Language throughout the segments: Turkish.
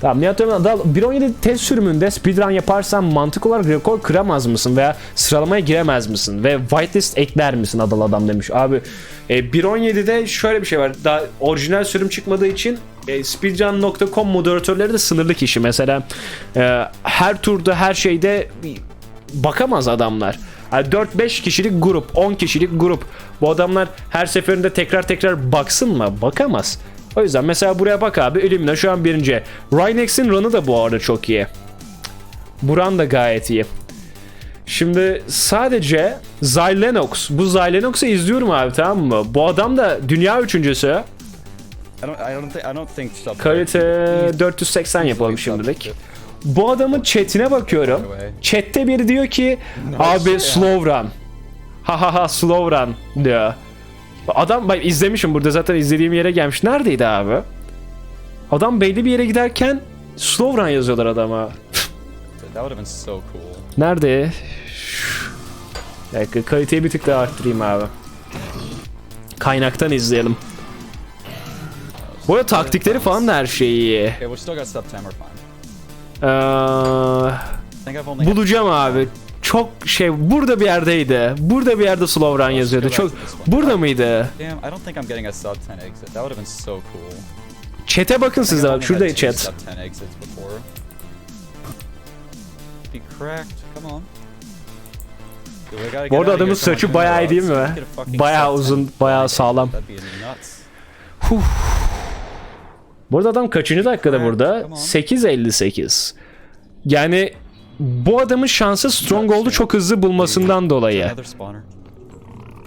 Tamam Nihat Ömer Adal 1.17 test sürümünde speedrun yaparsan mantık olarak rekor kıramaz mısın veya sıralamaya giremez misin ve whitelist ekler misin Adal adam demiş. Abi e, 1.17'de şöyle bir şey var. Daha orijinal sürüm çıkmadığı için e, speedrun.com moderatörleri de sınırlı kişi. Mesela e, her turda her şeyde bakamaz adamlar. Yani 4-5 kişilik grup, 10 kişilik grup. Bu adamlar her seferinde tekrar tekrar baksın mı? Bakamaz. O yüzden mesela buraya bak abi. Illumina şu an birinci. Rhinex'in run'ı da bu arada çok iyi. Bu run da gayet iyi. Şimdi sadece Xylenox. Bu Xylenox'u izliyorum abi tamam mı? Bu adam da dünya üçüncüsü. I don't, I don't think, I don't think sub. Kalite 480 yapalım şimdilik. Bu adamın chatine bakıyorum. Chat'te biri diyor ki abi slow run. Ha ha ha slow run diyor. Adam bak izlemişim burada zaten izlediğim yere gelmiş. Neredeydi abi? Adam belli bir yere giderken slow run yazıyorlar adama. Nerede? Bir dakika kaliteyi bir tık daha arttırayım abi. Kaynaktan izleyelim. Bu arada taktikleri falan da her şeyi iyi. Ee, bulacağım abi. Çok şey burada bir yerdeydi. Burada bir yerde slow run yazıyordu. Çok burada mıydı? Damn, I don't think I'm getting a sub 10 exit. That would have been so cool. Chat'e bakın siz de bak. Şurada chat. Sub 10 exits before. Be cracked. Come on. Dude, we gotta get Bu arada adamın saçı bayağı iyi değil mi? Bayağı sub 10 uzun, bayağı sağlam. Nuts. Bu arada adam kaçıncı dakikada burada? tamam. 8.58. Yani bu adamın şansı Stronghold'u çok hızlı bulmasından dolayı.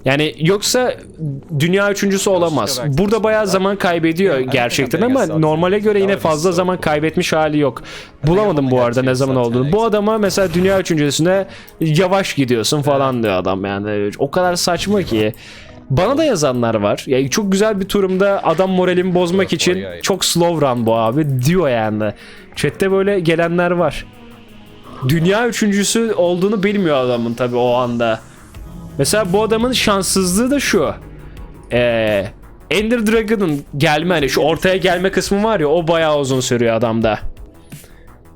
Yani yoksa dünya üçüncüsü olamaz. Burada bayağı zaman kaybediyor gerçekten ama normale göre yine fazla zaman kaybetmiş hali yok. Bulamadım bu arada ne zaman olduğunu. Bu adama mesela dünya üçüncüsüne yavaş gidiyorsun falan diyor adam yani. O kadar saçma ki. Bana da yazanlar var. Yani çok güzel bir turumda adam moralimi bozmak için çok slow run bu abi diyor yani. Chat'te böyle gelenler var. Dünya üçüncüsü olduğunu bilmiyor adamın tabi o anda. Mesela bu adamın şanssızlığı da şu. Ee, Ender Dragon'ın gelme hani şu ortaya gelme kısmı var ya o bayağı uzun sürüyor adamda.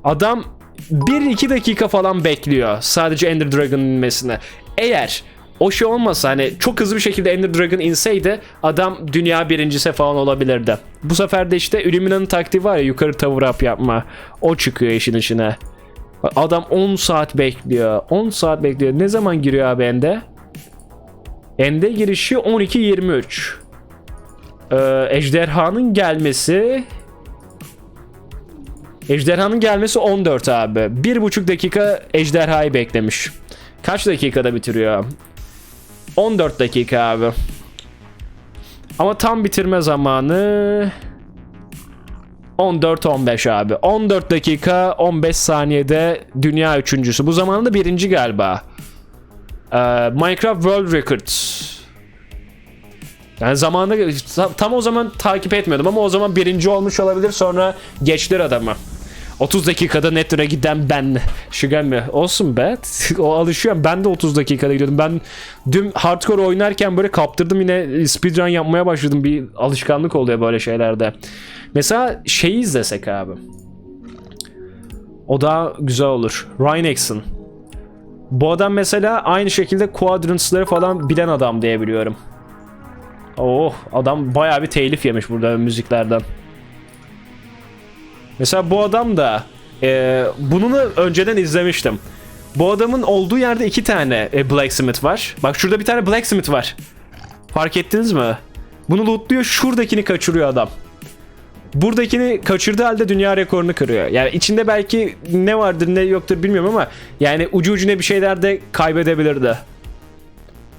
Adam 1-2 dakika falan bekliyor sadece Ender Dragon'ın inmesine. Eğer o şey olmasa hani çok hızlı bir şekilde Ender Dragon inseydi adam dünya birincisi falan olabilirdi. Bu sefer de işte Illumina'nın taktiği var ya yukarı tavır up yapma. O çıkıyor işin içine. Adam 10 saat bekliyor. 10 saat bekliyor. Ne zaman giriyor abi Ende? Ende girişi 12.23. Ee, ejderhanın gelmesi Ejderhanın gelmesi 14 abi. 1,5 dakika ejderhayı beklemiş. Kaç dakikada bitiriyor? 14 dakika abi. Ama tam bitirme zamanı 14-15 abi. 14 dakika 15 saniyede dünya üçüncüsü. Bu zamanda birinci galiba. Ee, Minecraft World Records. Yani zamanında tam o zaman takip etmiyordum ama o zaman birinci olmuş olabilir sonra geçtir adamı. 30 dakikada netlere giden ben. Şügen mi? Olsun be. o alışıyorum. Ben de 30 dakikada gidiyordum. Ben dün hardcore oynarken böyle kaptırdım yine speedrun yapmaya başladım. Bir alışkanlık oluyor böyle şeylerde. Mesela şeyi izlesek abi. O daha güzel olur. Rhinex'in. Bu adam mesela aynı şekilde quadrants'ları falan bilen adam diye biliyorum. Oh adam bayağı bir telif yemiş burada müziklerden. Mesela bu adam da e, bununu önceden izlemiştim. Bu adamın olduğu yerde iki tane e, blacksmith var. Bak şurada bir tane blacksmith var. Fark ettiniz mi? Bunu lootluyor şuradakini kaçırıyor adam. Buradakini kaçırdığı halde dünya rekorunu kırıyor. Yani içinde belki ne vardır ne yoktur bilmiyorum ama yani ucu ucuna bir şeyler de kaybedebilirdi.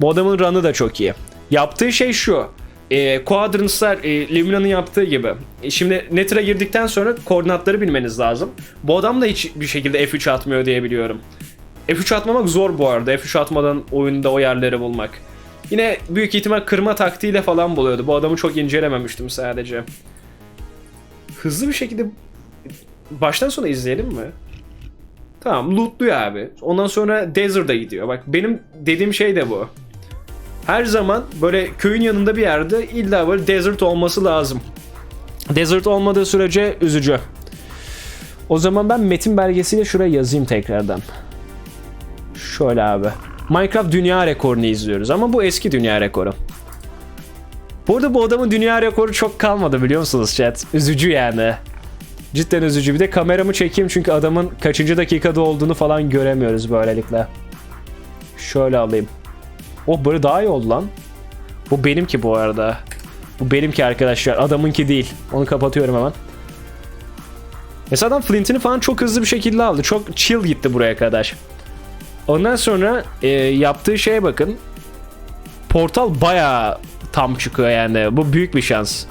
Bu adamın run'ı da çok iyi. Yaptığı şey şu. E, Quadrants'lar e, Lumina'nın yaptığı gibi. E, şimdi Nether'a girdikten sonra koordinatları bilmeniz lazım. Bu adam da hiç bir şekilde F3 atmıyor diye biliyorum. F3 atmamak zor bu arada. F3 atmadan oyunda o yerleri bulmak. Yine büyük ihtimal kırma taktiğiyle falan buluyordu. Bu adamı çok incelememiştim sadece. Hızlı bir şekilde baştan sona izleyelim mi? Tamam lootluyor abi. Ondan sonra Desert'a gidiyor. Bak benim dediğim şey de bu. Her zaman böyle köyün yanında bir yerde illa böyle desert olması lazım. Desert olmadığı sürece üzücü. O zaman ben metin belgesiyle şuraya yazayım tekrardan. Şöyle abi. Minecraft dünya rekorunu izliyoruz ama bu eski dünya rekoru. Bu arada bu adamın dünya rekoru çok kalmadı biliyor musunuz chat? Üzücü yani. Cidden üzücü. Bir de kameramı çekeyim çünkü adamın kaçıncı dakikada olduğunu falan göremiyoruz böylelikle. Şöyle alayım. Oh böyle daha iyi oldu lan. Bu benimki bu arada. Bu benimki arkadaşlar. Adamınki değil. Onu kapatıyorum hemen. Mesela adam Flint'ini falan çok hızlı bir şekilde aldı. Çok chill gitti buraya kadar. Ondan sonra e, yaptığı şeye bakın. Portal bayağı tam çıkıyor yani. Bu büyük bir şans.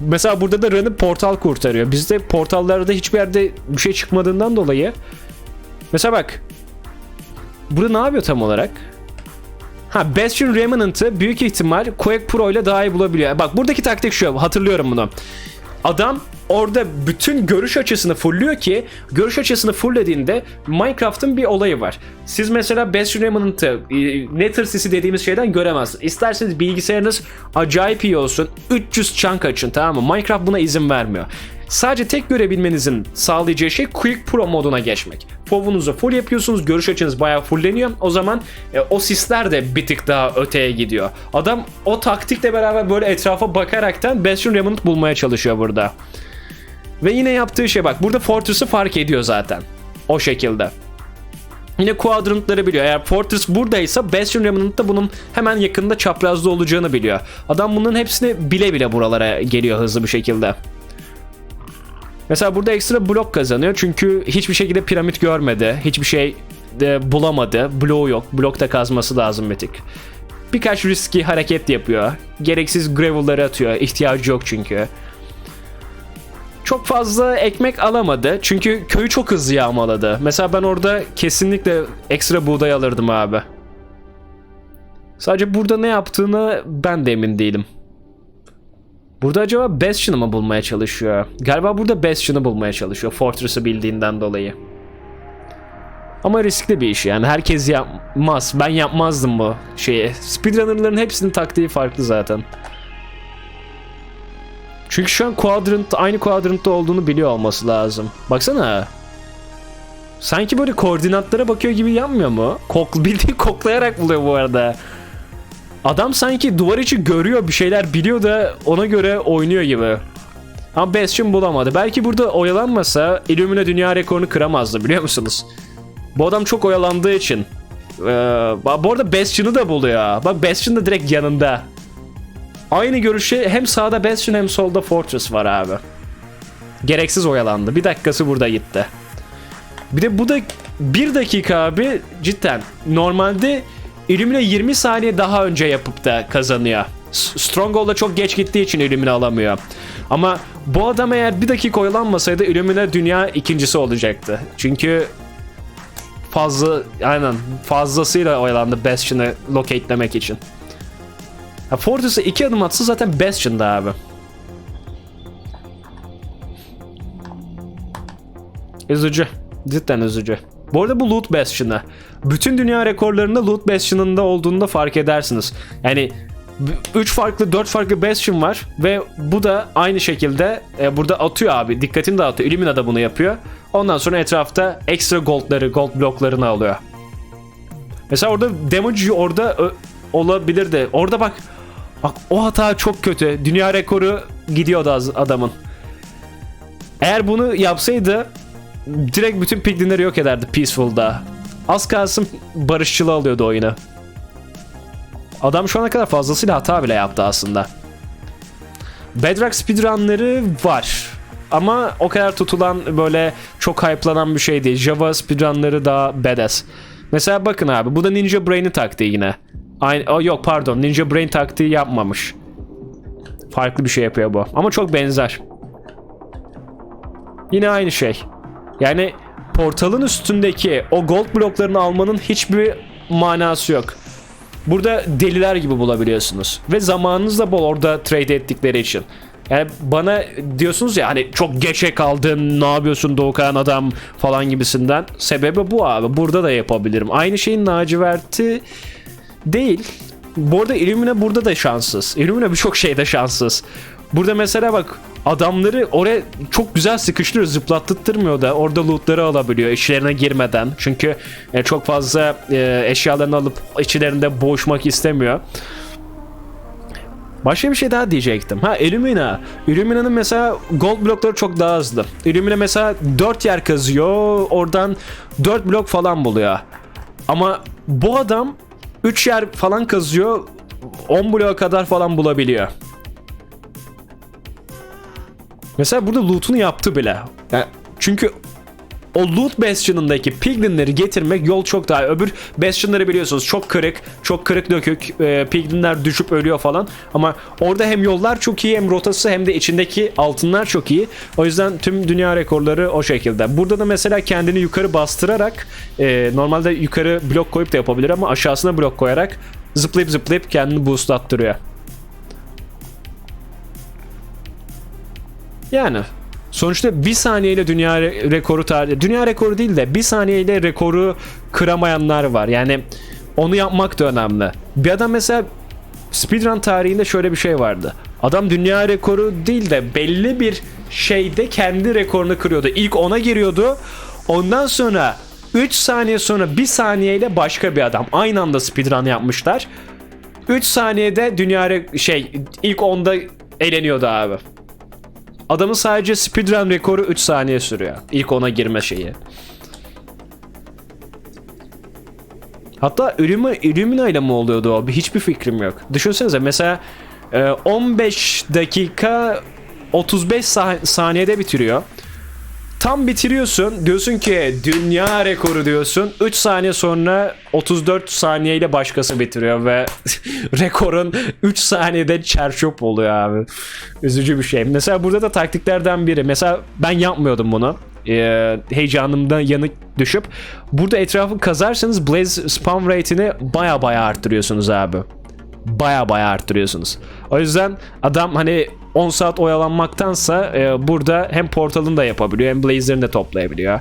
Mesela burada da Run'ı portal kurtarıyor. Bizde portallarda hiçbir yerde bir şey çıkmadığından dolayı. Mesela bak. Burada ne yapıyor tam olarak? Ha Bastion Remnant'ı büyük ihtimal Quake Pro ile daha iyi bulabiliyor. Bak buradaki taktik şu hatırlıyorum bunu. Adam orada bütün görüş açısını fullüyor ki görüş açısını fulllediğinde Minecraft'ın bir olayı var. Siz mesela Bastion Remnant'ı e, Nether sisi dediğimiz şeyden göremezsiniz. İsterseniz bilgisayarınız acayip iyi olsun 300 chunk açın tamam mı? Minecraft buna izin vermiyor. Sadece tek görebilmenizin sağlayacağı şey Quick Pro moduna geçmek. FOV'unuzu full yapıyorsunuz, görüş açınız bayağı fullleniyor. O zaman e, o sisler de bir tık daha öteye gidiyor. Adam o taktikle beraber böyle etrafa bakaraktan Bastion Remnant bulmaya çalışıyor burada. Ve yine yaptığı şey bak burada Fortress'ı fark ediyor zaten. O şekilde. Yine quadrantları biliyor. Eğer Fortress buradaysa Bastion Remnant da bunun hemen yakında çaprazda olacağını biliyor. Adam bunların hepsini bile bile buralara geliyor hızlı bir şekilde. Mesela burada ekstra blok kazanıyor çünkü hiçbir şekilde piramit görmedi. Hiçbir şey de bulamadı. Bloğu yok. Blokta kazması lazım tık. Birkaç riski hareket yapıyor. Gereksiz gravel'ları atıyor. İhtiyacı yok çünkü. Çok fazla ekmek alamadı. Çünkü köyü çok hızlı yağmaladı. Mesela ben orada kesinlikle ekstra buğday alırdım abi. Sadece burada ne yaptığını ben de emin değilim. Burada acaba Bastion'ı mı bulmaya çalışıyor? Galiba burada Bastion'ı bulmaya çalışıyor. Fortress'ı bildiğinden dolayı. Ama riskli bir iş yani. Herkes yapmaz. Ben yapmazdım bu şeyi. Speedrunner'ların hepsinin taktiği farklı zaten. Çünkü şu an quadrant aynı quadrant'ta olduğunu biliyor olması lazım. Baksana. Sanki böyle koordinatlara bakıyor gibi yapmıyor mu? Kok, bildiğin koklayarak buluyor bu arada. Adam sanki duvar içi görüyor bir şeyler biliyor da ona göre oynuyor gibi. Ama Bastion bulamadı. Belki burada oyalanmasa Illumina dünya rekorunu kıramazdı biliyor musunuz? Bu adam çok oyalandığı için. Ee, bu arada Bastion'ı da buluyor. Bak Bastion da direkt yanında. Aynı görüşe hem sağda Bastion hem solda Fortress var abi. Gereksiz oyalandı. Bir dakikası burada gitti. Bir de bu da bir dakika abi cidden normalde Illumina 20 saniye daha önce yapıp da kazanıyor. Stronghold'a çok geç gittiği için Illumina alamıyor. Ama bu adam eğer bir dakika oyalanmasaydı Illumina dünya ikincisi olacaktı. Çünkü fazla aynen fazlasıyla oyalandı Bastion'ı locatelemek için. Ha, Fortress'a iki adım atsa zaten Bastion'da abi. Üzücü. Cidden üzücü. Bu arada bu Loot Bastion'ı. Bütün dünya rekorlarında Loot Bastion'ın da olduğunu da fark edersiniz. Yani 3 farklı 4 farklı Bastion var ve bu da aynı şekilde e, burada atıyor abi. Dikkatini dağıtıyor. Illumina da bunu yapıyor. Ondan sonra etrafta ekstra goldları, gold bloklarını alıyor. Mesela orada damage orada ö, olabilir de. Orada bak Bak o hata çok kötü. Dünya rekoru gidiyordu adamın. Eğer bunu yapsaydı direkt bütün piglinleri yok ederdi Peaceful'da. Az kalsın barışçılı alıyordu oyunu. Adam şu ana kadar fazlasıyla hata bile yaptı aslında. Bedrock speedrunları var. Ama o kadar tutulan böyle çok hype'lanan bir şey değil. Java speedrunları daha badass. Mesela bakın abi bu da Ninja Brain'in taktiği yine. Aynı, oh, yok pardon Ninja Brain taktiği yapmamış. Farklı bir şey yapıyor bu. Ama çok benzer. Yine aynı şey. Yani portalın üstündeki o gold bloklarını almanın hiçbir manası yok. Burada deliler gibi bulabiliyorsunuz. Ve zamanınız da bol orada trade ettikleri için. Yani bana diyorsunuz ya hani çok geçe kaldın ne yapıyorsun Doğukan adam falan gibisinden. Sebebi bu abi. Burada da yapabilirim. Aynı şeyin laciverti değil. Bu arada Illumina burada da şanssız. Illumina birçok şeyde şanssız. Burada mesela bak adamları oraya çok güzel sıkıştırıyor zıplattırmıyor da orada lootları alabiliyor işlerine girmeden. Çünkü e, çok fazla e, eşyalarını alıp içlerinde boğuşmak istemiyor. Başka bir şey daha diyecektim. Ha Illumina. Illumina'nın mesela gold blokları çok daha hızlı. Illumina mesela 4 yer kazıyor. Oradan 4 blok falan buluyor. Ama bu adam 3 yer falan kazıyor. 10 bloğa kadar falan bulabiliyor. Mesela burada loot'unu yaptı bile. Yani çünkü o loot bastion'ındaki piglinleri getirmek yol çok daha öbür bastion'ları biliyorsunuz çok kırık çok kırık dökük e, piglinler düşüp ölüyor falan. Ama orada hem yollar çok iyi hem rotası hem de içindeki altınlar çok iyi. O yüzden tüm dünya rekorları o şekilde. Burada da mesela kendini yukarı bastırarak e, normalde yukarı blok koyup da yapabilir ama aşağısına blok koyarak zıplayıp zıplayıp kendini boostlattırıyor Yani sonuçta bir saniyeyle dünya re- rekoru tarih dünya rekoru değil de bir saniyeyle rekoru kıramayanlar var. Yani onu yapmak da önemli. Bir adam mesela speedrun tarihinde şöyle bir şey vardı. Adam dünya rekoru değil de belli bir şeyde kendi rekorunu kırıyordu. İlk ona giriyordu. Ondan sonra 3 saniye sonra 1 saniyeyle başka bir adam aynı anda speedrun yapmışlar. 3 saniyede dünya şey ilk onda eleniyordu abi. Adamın sadece speedrun rekoru 3 saniye sürüyor. İlk ona girme şeyi. Hatta Illumina, Illumina ile mi oluyordu o? Bir- Hiçbir fikrim yok. Düşünsenize mesela e, 15 dakika 35 sa- saniyede bitiriyor. Tam bitiriyorsun. Diyorsun ki dünya rekoru diyorsun. 3 saniye sonra 34 saniyeyle başkası bitiriyor ve rekorun 3 saniyede çerçöp oluyor abi. Üzücü bir şey. Mesela burada da taktiklerden biri. Mesela ben yapmıyordum bunu. Ee, heyecanımdan yanık düşüp burada etrafı kazarsanız blaze spam rate'ini baya baya arttırıyorsunuz abi baya baya arttırıyorsunuz. O yüzden adam hani 10 saat oyalanmaktansa e, burada hem portalını da yapabiliyor hem blazer'ını da toplayabiliyor.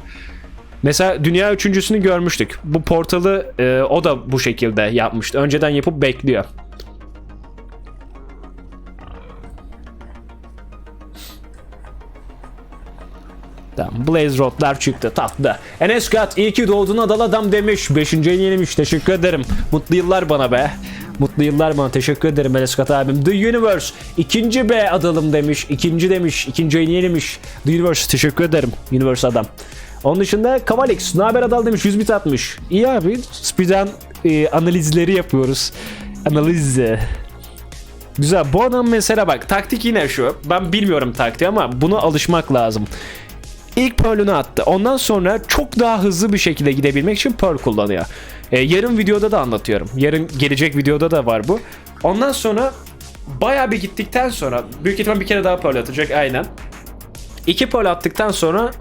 Mesela dünya üçüncüsünü görmüştük. Bu portalı e, o da bu şekilde yapmıştı. Önceden yapıp bekliyor. Tamam. Blaze Rod'lar çıktı tatlı. Enes Kat iyi ki doğdun adal adam demiş. Beşinci ayını yenimiş. Teşekkür ederim. Mutlu yıllar bana be. Mutlu yıllar bana. Teşekkür ederim Enes Kat abim. The Universe. ikinci be adalım demiş. İkinci demiş. İkinci ayını yenimiş. The Universe. Teşekkür ederim. Universe adam. Onun dışında Kavalix. Ne haber adal demiş. 100 bit atmış. İyi abi. Speedrun e, analizleri yapıyoruz. Analiz. Güzel. Bu adam mesela bak taktik yine şu. Ben bilmiyorum taktiği ama buna alışmak lazım. İlk Pearl'ünü attı. Ondan sonra çok daha hızlı bir şekilde gidebilmek için Pearl kullanıyor. Ee, yarın videoda da anlatıyorum. Yarın gelecek videoda da var bu. Ondan sonra bayağı bir gittikten sonra büyük ihtimal bir kere daha Pearl atacak aynen. İki Pearl attıktan sonra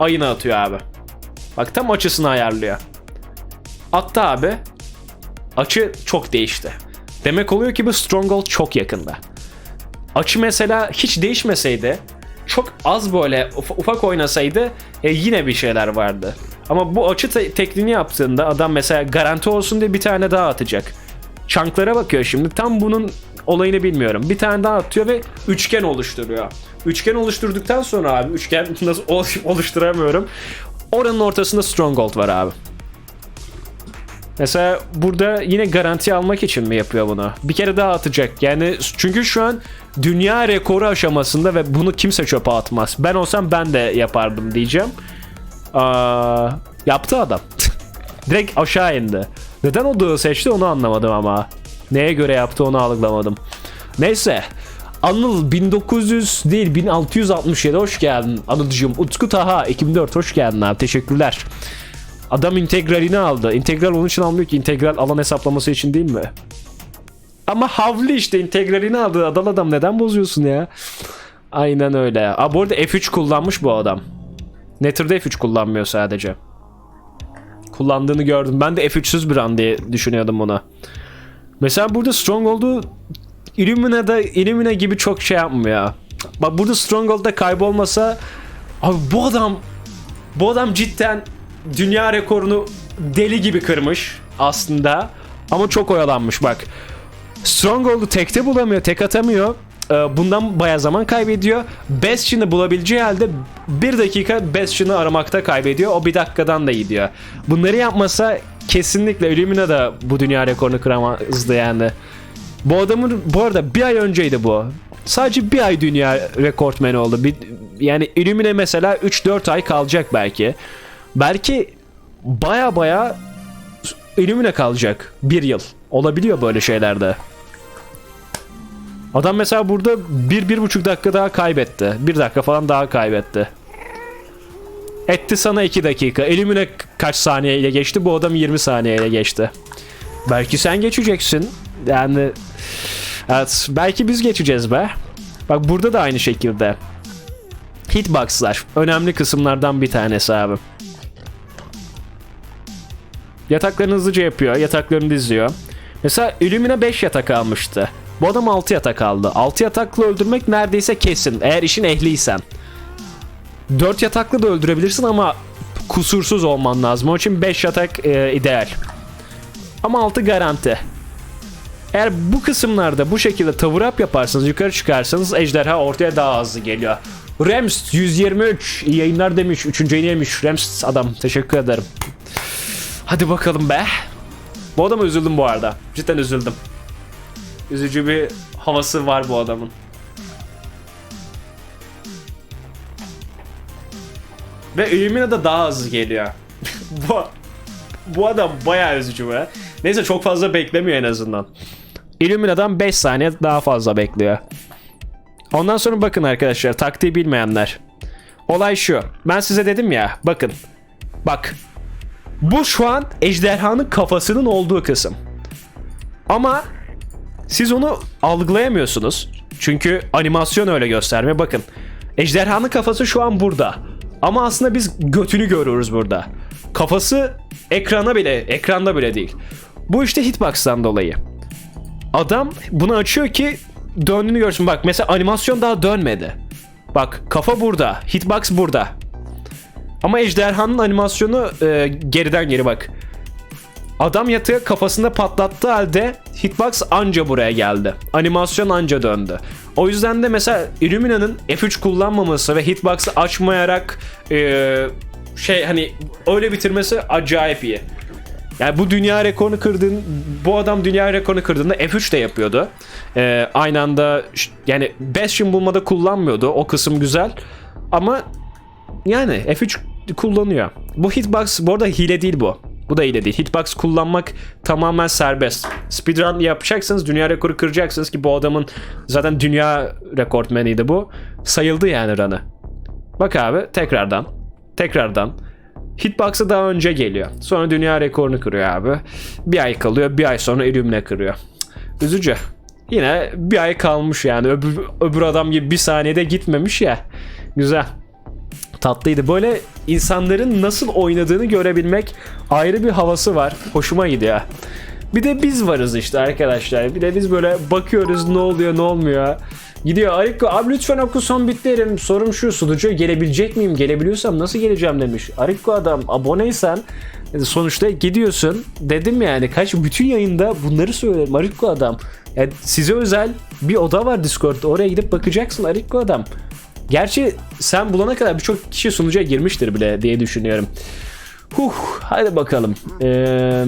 ayını atıyor abi. Bak tam açısını ayarlıyor. Attı abi. Açı çok değişti. Demek oluyor ki bu Stronghold çok yakında. Açı mesela hiç değişmeseydi çok az böyle uf- ufak oynasaydı e, yine bir şeyler vardı. Ama bu açı te- tekniğini yaptığında adam mesela garanti olsun diye bir tane daha atacak. Çanklara bakıyor şimdi tam bunun olayını bilmiyorum. Bir tane daha atıyor ve üçgen oluşturuyor. Üçgen oluşturduktan sonra abi üçgen nasıl ol- oluşturamıyorum. Oranın ortasında Stronghold var abi. Mesela burada yine garanti almak için mi yapıyor bunu? Bir kere daha atacak. Yani çünkü şu an dünya rekoru aşamasında ve bunu kimse çöpe atmaz. Ben olsam ben de yapardım diyeceğim. Aa, yaptı adam. Direkt aşağı indi. Neden o seçti onu anlamadım ama. Neye göre yaptı onu algılamadım. Neyse. Anıl 1900 değil 1667 hoş geldin Anılcığım. Utku Taha 2004 hoş geldin abi teşekkürler. Adam integralini aldı. İntegral onun için almıyor ki. integral alan hesaplaması için değil mi? Ama havli işte integralini aldı. Adal adam neden bozuyorsun ya? Aynen öyle. Aa, bu arada F3 kullanmış bu adam. Nether'da F3 kullanmıyor sadece. Kullandığını gördüm. Ben de F3'süz bir an diye düşünüyordum bunu. Mesela burada Stronghold'u Illumina'da Illumina gibi çok şey yapmıyor. Bak burada Stronghold'da kaybolmasa abi bu adam bu adam cidden dünya rekorunu deli gibi kırmış aslında. Ama çok oyalanmış bak. Stronghold'u tekte bulamıyor, tek atamıyor. e, bundan baya zaman kaybediyor. Bastion'ı bulabileceği halde bir dakika Bastion'ı aramakta kaybediyor. O bir dakikadan da gidiyor. Bunları yapmasa kesinlikle Illumina da bu dünya rekorunu kıramazdı yani. Bu adamın bu arada bir ay önceydi bu. Sadece bir ay dünya rekortmeni oldu. Bir, yani Illumina mesela 3-4 ay kalacak belki. Belki baya baya Illumina kalacak. Bir yıl. Olabiliyor böyle şeylerde. Adam mesela burada bir, bir buçuk dakika daha kaybetti. Bir dakika falan daha kaybetti. Etti sana iki dakika. Illumina kaç saniyeyle geçti? Bu adam 20 saniyeyle geçti. Belki sen geçeceksin. Yani evet belki biz geçeceğiz be. Bak burada da aynı şekilde. Hitbox'lar önemli kısımlardan bir tanesi abi. Yataklarını hızlıca yapıyor. Yataklarını diziyor. Mesela Illumina 5 yatak almıştı. Bu adam 6 yatak aldı. 6 yataklı öldürmek neredeyse kesin. Eğer işin ehliysen. 4 yataklı da öldürebilirsin ama kusursuz olman lazım. Onun için 5 yatak e, ideal. Ama 6 garanti. Eğer bu kısımlarda bu şekilde tavır up yaparsanız yukarı çıkarsanız ejderha ortaya daha hızlı geliyor. Rems 123 iyi yayınlar demiş. Üçüncü yayın yemiş. Rems adam teşekkür ederim. Hadi bakalım be. Bu adama üzüldüm bu arada. Cidden üzüldüm. Üzücü bir havası var bu adamın. Ve Illumina da daha hızlı geliyor. bu, bu adam bayağı üzücü be. Neyse çok fazla beklemiyor en azından. Illumina'dan 5 saniye daha fazla bekliyor. Ondan sonra bakın arkadaşlar taktiği bilmeyenler. Olay şu. Ben size dedim ya bakın. Bak. Bu şu an ejderhanın kafasının olduğu kısım. Ama siz onu algılayamıyorsunuz. Çünkü animasyon öyle göstermiyor. Bakın. Ejderhanın kafası şu an burada. Ama aslında biz götünü görüyoruz burada. Kafası ekrana bile, ekranda bile değil. Bu işte hitbox'tan dolayı. Adam bunu açıyor ki döndüğünü görsün. Bak mesela animasyon daha dönmedi. Bak kafa burada, hitbox burada. Ama ejderhanın animasyonu e, geriden geri bak. Adam yatağı kafasında patlattığı halde hitbox anca buraya geldi. Animasyon anca döndü. O yüzden de mesela Illumina'nın F3 kullanmaması ve hitbox'ı açmayarak e, şey hani öyle bitirmesi acayip iyi. Yani bu dünya rekorunu kırdığın bu adam dünya rekorunu kırdığında F3 de yapıyordu. E, aynı anda yani Bastion bulmada kullanmıyordu. O kısım güzel. Ama yani F3 kullanıyor. Bu hitbox bu arada hile değil bu. Bu da hile değil. Hitbox kullanmak tamamen serbest. Speedrun yapacaksanız dünya rekoru kıracaksınız ki bu adamın zaten dünya rekortmeniydi bu. Sayıldı yani run'ı. Bak abi tekrardan. Tekrardan. Hitbox'a daha önce geliyor. Sonra dünya rekorunu kırıyor abi. Bir ay kalıyor. Bir ay sonra Illumina kırıyor. Üzücü. Yine bir ay kalmış yani. Öbür, öbür adam gibi bir saniyede gitmemiş ya. Güzel tatlıydı. Böyle insanların nasıl oynadığını görebilmek ayrı bir havası var. Hoşuma gidiyor. Bir de biz varız işte arkadaşlar. Bir de biz böyle bakıyoruz ne oluyor ne olmuyor. Gidiyor Ariko abi lütfen oku son bitlerim. Sorum şu sunucuya gelebilecek miyim? Gelebiliyorsam nasıl geleceğim demiş. Ariko adam aboneysen sonuçta gidiyorsun. Dedim yani kaç bütün yayında bunları söylerim Ariko adam. Yani size özel bir oda var Discord'da. Oraya gidip bakacaksın Ariko adam. Gerçi sen bulana kadar birçok kişi sunucuya girmiştir bile diye düşünüyorum. Huh, hadi bakalım. Ee,